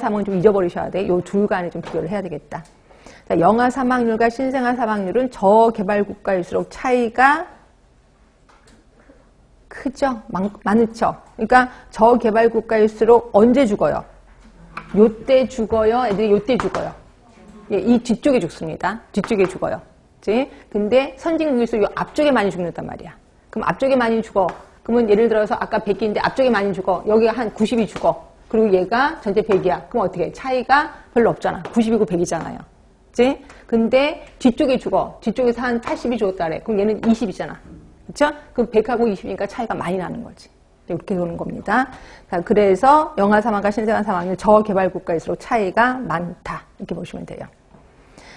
사망은 좀 잊어버리셔야 돼. 요둘 간에 좀 비교를 해야 되겠다. 자, 영아 사망률과 신생아 사망률은 저개발 국가일수록 차이가 크죠? 많, 많죠? 그러니까 저개발 국가일수록 언제 죽어요? 요때 죽어요? 애들이 요때 죽어요? 예, 이 뒤쪽에 죽습니다. 뒤쪽에 죽어요. 그치? 근데 선진국일수록 요 앞쪽에 많이 죽는단 말이야. 그럼 앞쪽에 많이 죽어. 그러면 예를 들어서 아까 100개인데 앞쪽에 많이 죽어. 여기가 한 90이 죽어. 그리고 얘가 전체 100이야. 그럼 어떻게 해? 차이가 별로 없잖아. 90이고 100이잖아요. 그치? 근데 뒤쪽에 죽어. 뒤쪽에서 한 80이 죽었다 그래. 그럼 얘는 20이잖아. 그쵸? 그럼 100하고 20이니까 차이가 많이 나는 거지. 이렇게 보는 겁니다. 자, 그래서 영아 사망과 신생아 사망은 저개발 국가일수록 차이가 많다. 이렇게 보시면 돼요.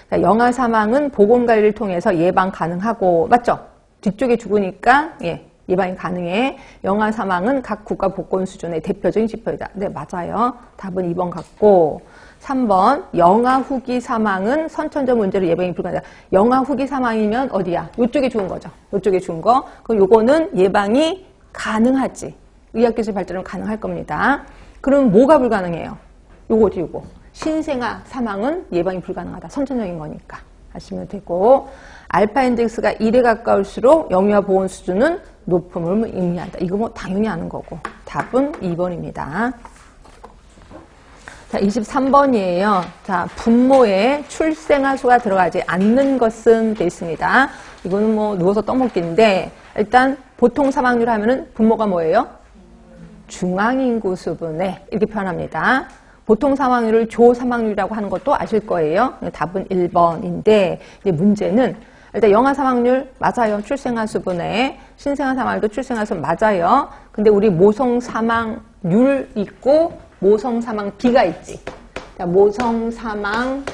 자, 영아 사망은 보건관리를 통해서 예방 가능하고, 맞죠? 뒤쪽에 죽으니까, 예, 예방이 가능해. 영아 사망은 각 국가 복권 수준의 대표적인 지표이다. 네, 맞아요. 답은 2번 같고, 3번 영아 후기 사망은 선천적 문제로 예방이 불가능하다. 영아 후기 사망이면 어디야? 이쪽에 죽은 거죠. 이쪽에 죽은 거. 그럼 요거는 예방이 가능하지. 의학기술 발전은 가능할 겁니다. 그럼 뭐가 불가능해요? 요거지 요거. 신생아 사망은 예방이 불가능하다. 선천적인 거니까 하시면 되고 알파 인덱스가 1에 가까울수록 영유아 보온 수준은 높음을 의미한다. 이거 뭐 당연히 아는 거고 답은 2번입니다. 자, 23번이에요. 자, 분모에 출생아 수가 들어가지 않는 것은 돼 있습니다. 이거는 뭐 누워서 떠먹기인데 일단 보통 사망률 하면은 분모가 뭐예요? 중앙인구 수분에 이렇게 표현합니다. 보통 사망률을 조 사망률이라고 하는 것도 아실 거예요. 답은 1번인데 문제는 일단 영아 사망률 맞아요. 출생아 수분에 신생아 사망률도 출생아 수분 맞아요. 근데 우리 모성 사망률 있고 모성 사망 비가 있지. 자, 모성 사망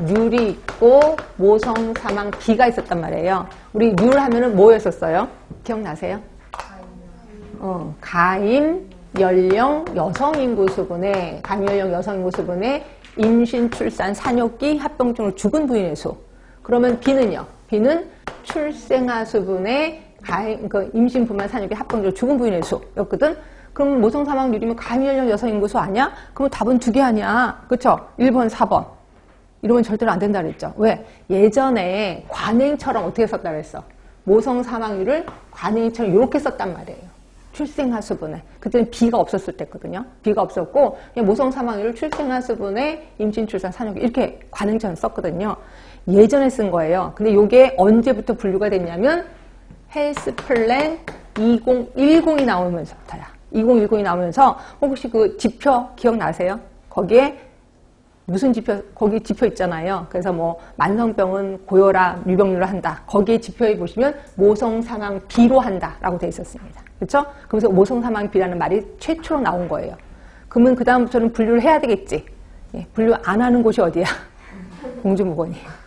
률이 있고 모성 사망 비가 있었단 말이에요. 우리 률 하면은 뭐였었어요? 기억나세요? 어, 가임 연령 여성 인구 수분에 가임 연령 여성 인구 수분에 임신 출산 산욕기 합병증으로 죽은 부인의 수. 그러면 비는요? 비는 출생아 수분에 가임 그 임신 부만 산욕기 합병증으로 죽은 부인의 수였거든. 그럼 모성 사망률이면 가임 연령 여성 인구 수 아니야? 그러면 답은 두 개 아니야. 그쵸? 1번, 4번. 이러면 절대로 안 된다 그랬죠. 왜? 예전에 관행처럼 어떻게 썼다 그랬어? 모성 사망률을 관행처럼 이렇게 썼단 말이에요. 출생아 수분에. 그때는 비가 없었을 때거든요. 비가 없었고 모성 사망률을 출생아 수분에 임신 출산 산욕 이렇게 관행처럼 썼거든요. 예전에 쓴 거예요. 근데 이게 언제부터 분류가 됐냐면 헬스 플랜 2010이 나오면서부터야. 2010이 나오면서 혹시 그 지표 기억나세요? 거기에 무슨 지표, 거기 지표 있잖아요. 그래서 뭐, 만성병은 고혈압, 유병률을 한다. 거기에 지표에 보시면 모성 사망 비로 한다. 라고 되어 있었습니다. 그렇죠? 그래서 모성 사망 비라는 말이 최초로 나온 거예요. 그러면 그 다음부터는 분류를 해야 되겠지. 예, 분류 안 하는 곳이 어디야? 공주무원이에요.